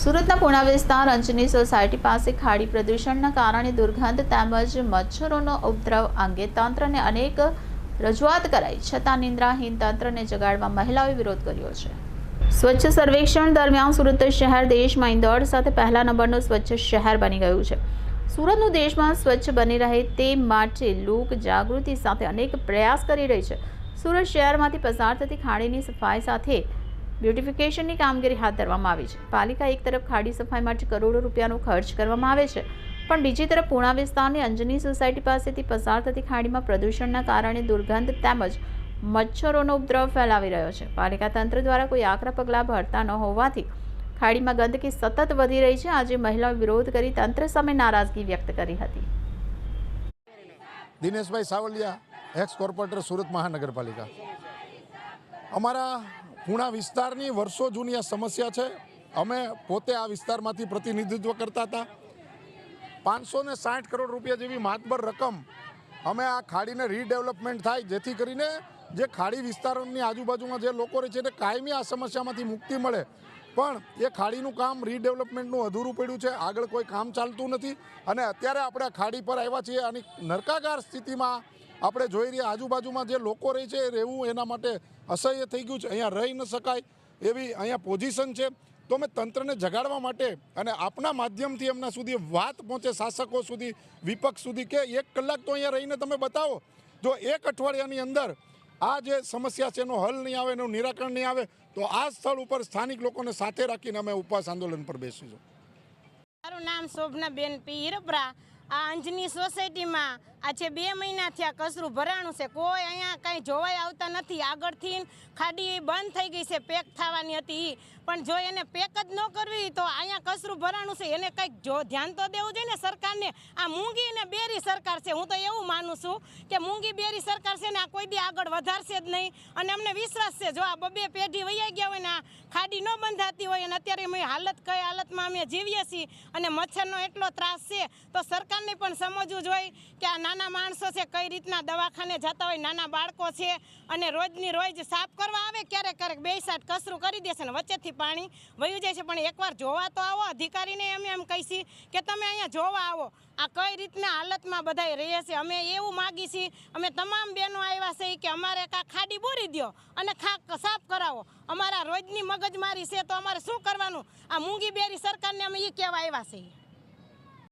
સુરતના પુણા વિસ્તાર અંજની સોસાયટી પાસે ખાડી પ્રદૂષણના કારણે દુર્ગંધ તેમજ મચ્છરોનો ઉપદ્રવ અંગે તંત્રને અનેક રજૂઆત કરાઈ. છતાં નિંદ્રાહીન તંત્રને જગાડવા મહિલાઓએ વિરોધ કર્યો છે. સ્વચ્છ સર્વેક્ષણ દરમિયાન સુરત શહેર દેશમાં ઇન્દોર સાથે પહેલા નંબરનું સ્વચ્છ શહેર બની ગયું છે. સુરતનું દેશમાં સ્વચ્છ બની રહે તે માટે લોક જાગૃતિ સાથે અનેક પ્રયાસ કરી રહી છે. સુરત શહેરમાંથી પસાર થતી ખાડીની સફાઈ સાથે બ્યુટિફિકેશનની કામગીરી હાથ ધરવામાં આવી છે. પાલિકા એક તરફ ખાડી સફાઈ માટે કરોડો રૂપિયાનો ખર્ચ કરવામાં આવે છે, પણ બીજી તરફ પૂણા વિસ્તારની અંજની સોસાયટી પાસેથી પસાર થતી ખાડીમાં પ્રદૂષણના કારણે દુર્ગંધ તેમજ મચ્છરોનો ઉપદ્રવ ફેલાવી રહ્યો છે. પાલિકા તંત્ર દ્વારા કોઈ આકરા પગલાં ભરતા ન હોવાથી ખાડીમાં ગંદકી સતત વધી રહી છે. આજે મહિલાઓ વિરોધ કરી તંત્ર સામે નારાજગી વ્યક્ત કરી હતી. દિનેશભાઈ સાવલિયા એક્સ કોર્પોરેટર સુરત મહાનગરપાલિકા. અમારા પૂણા વિસ્તારની વર્ષો જૂની આ સમસ્યા છે. અમે પોતે આ વિસ્તારમાંથી પ્રતિનિધિત્વ કરતા હતા. પાંચસો ને સાઠ કરોડ રૂપિયા જેવી માતબર રકમ અમે આ ખાડીને રીડેવલપમેન્ટ થાય જેથી કરીને જે ખાડી વિસ્તારોની આજુબાજુમાં જે લોકો રહે છે એને કાયમી આ સમસ્યામાંથી મુક્તિ મળે. પણ એ ખાડીનું કામ રીડેવલપમેન્ટનું અધૂરું પડ્યું છે. આગળ કોઈ કામ ચાલતું નથી. અને અત્યારે આપણે ખાડી પર આવ્યા છીએ. અને નરકાગાર સ્થિતિમાં આપણે જોઈ રહ્યા આજુબાજુમાં જે લોકો રહે છે રહેવું એના માટે અસહ્ય થઈ ગયું છે. અહીંયા રહી ન શકાય એવી અહીંયા પોઝિશન છે. તો અમે તંત્રને જગાડવા માટે અને આપના માધ્યમથી એમના સુધી વાત પહોંચે, શાસકો સુધી, વિપક્ષ સુધી કે એક કલાક તો અહીંયા રહીને તમે બતાવો. જો એક અઠવાડિયાની અંદર આ જે સમસ્યા છે એનો હલ નહીં આવે, એનું નિરાકરણ નહીં આવે, તો આ સ્થળ ઉપર સ્થાનિક લોકોને સાથે રાખીને અમે ઉપવાસ આંદોલન પર બેસીશું. મારું નામ શોભનાબેન પી હિરપરા. આ અંજની સોસાયટીમાં આ છે બે મહિનાથી આ કચરું ભરાણું છે. કોઈ અહીંયા કાંઈ જોવાઈ આવતા નથી. આગળથી ખાડી બંધ થઈ ગઈ છે, પેક થવાની હતી. પણ જો એને પેક જ ન કરવી તો અહીંયા કચરું ભરાણું છે. એને કંઈક જો ધ્યાન તો દેવું જોઈએ ને સરકારને. આ મૂંગી અને બેરી સરકાર છે. હું તો એવું માનું છું કે મૂંગી બેરી સરકાર છે ને આ કોઈ દી આગળ વધારશે જ નહીં. અને અમને વિશ્વાસ છે, જો આ બબે પેઢી વૈયા ગયા હોય ને ખાડી ન બંધાતી હોય અને અત્યારે અમે હાલત કઈ હાલતમાં અમે જીવીએ છીએ અને મચ્છરનો એટલો ત્રાસ છે, તો સરકારને પણ સમજવું જોઈએ કે આ નાના માણસો છે કઈ રીતના દવાખાને જતા હોય, નાના બાળકો છે અને રોજની રોજ સાફ કરવા આવે ક્યારેક ક્યારેક બે સાટ કસરું કરી દેશે ને વચ્ચેથી પાણી વયું જાય છે. પણ એકવાર જોવા તો આવો, અધિકારીને અમે એમ કહીશી કે તમે અહીંયા જોવા આવો. આ કઈ રીતના હાલતમાં બધાય રહે છે? અમે એવું માગી છીએ, અમે તમામ બહેનો આવ્યા છે કે અમારે કા ખાડી બોરી દ્યો અને ખાક સાફ કરાવો. અમારા રોજની મગજમારી છે તો અમારે શું કરવાનું? આ મૂંગી બેરી સરકારને અમે એ કહેવા આવ્યા છીએ.